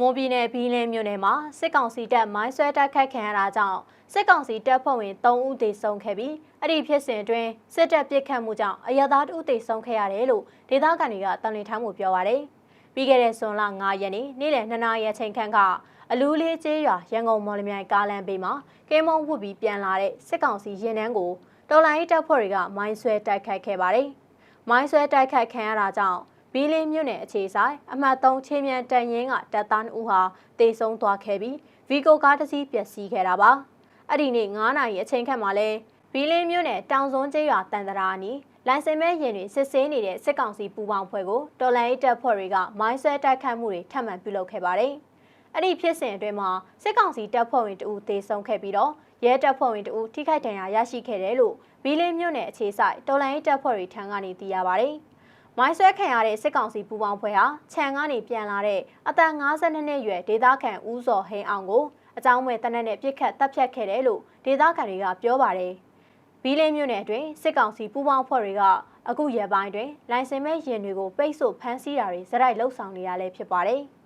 မွန်ပြည်နယ်ဘီလင်းမြို့နယ်မှာစစ်ကောင်စီတပ်မိုင်းဆွဲတိုက်ခတ်ခံရတာကြောင့်စစ်ကောင်စီတပ်ဖွဲ့ဝင်3ဦးသေဆုံးခဲ့ပြီးအဲ့ဒီဖြစ်စဉ်အတွင်းစစ်တပ်ပစ်ခတ်မှုကြောင့်အရသာတဦးသေဆုံးခဲ့ရတယ်လို့ဒေသခံတွေကတန်လင်းထမ်းမှုပြောပါရယ်ပြီးခဲ့တဲ့ဇွန်လ9ရက်နေ့နေ့လယ်2နာရီအချိန်ခန့်ကအလူးလေးကျေးရွာရန်ကုန်မော်လမြိုင်ကားလမ်းဘေးမှာကဲမုံဝတ်ပြီးပြန်လာတဲ့စစ်ကောင်စီရင်နှန်းကိုတော်လိုင်းတပ်ဖွဲ့တွေကမိုင်းဆွဲတိုက်ခတ်ခဲ့ပါတယ်မိုင်းဆွဲတိုက်ခတ်ခံရတာကြောင့် ဘီလင်းမြို့နယ်အခြေဆိုင်အမှတ်3ချင်းမြန်တန်ရင်ကတပ်သား2ဦးဟာတေဆုံးသွားခဲ့ပြီးဗီကိုကားတစ်စီးပျက်စီးခဲ့တာပါအဲ့ဒီနေ့9နာရီအချိန်ခန့်မှာလဲဘီလင်းမြို့နယ်တောင်စွန်းကျေးရွာတန်တရာအနီးလိုင်စင်မဲရင်တွေစစ်ဆေးနေတဲ့စစ်ကောင်စီပူပေါင်းဖွဲ့ကိုတော်လိုင်းတပ်ဖွဲ့တွေကမိုင်းဆွဲတိုက်ခတ်မှုတွေထပ်မံပြုလုပ်ခဲ့ပါတယ်အဲ့ဒီဖြစ်စဉ်အတွင်းမှာစစ်ကောင်စီတပ်ဖွဲ့ဝင်တဦးတေဆုံးခဲ့ပြီးတော့ရဲတပ်ဖွဲ့ဝင်တဦးထိခိုက်ဒဏ်ရာရရှိခဲ့တယ်လို့ဘီလင်းမြို့နယ်အခြေဆိုင်တော်လိုင်းတပ်ဖွဲ့တွေထံကနေသိရပါတယ်။ မိုင်းဆွဲခံရတဲ့စစ်ကောင်စီပူပေါင်းဖွဲ့ဟာခြံကနေပြန်လာတဲ့အသက်52နှစ်အရွယ်ဒေသခံဦးစောဟိန်းအောင်ကိုအကြောင်းမဲ့တနက်နဲ့ပြစ်ခတ်တပ်ဖြတ်ခဲ့တယ်လို့ဒေသခံတွေကပြောပါတယ်။ဘီလင်းမြို့နယ်အတွင်းစစ်ကောင်စီပူပေါင်းဖွဲ့တွေကအခုရက်ပိုင်းတွင်လိုင်စင်မဲ့ရင်တွေကိုပိတ်ဆို့ဖမ်းဆီးတာတွေဇက်တိုက်လှုပ်ဆောင်နေရလဲဖြစ်ပါတယ်။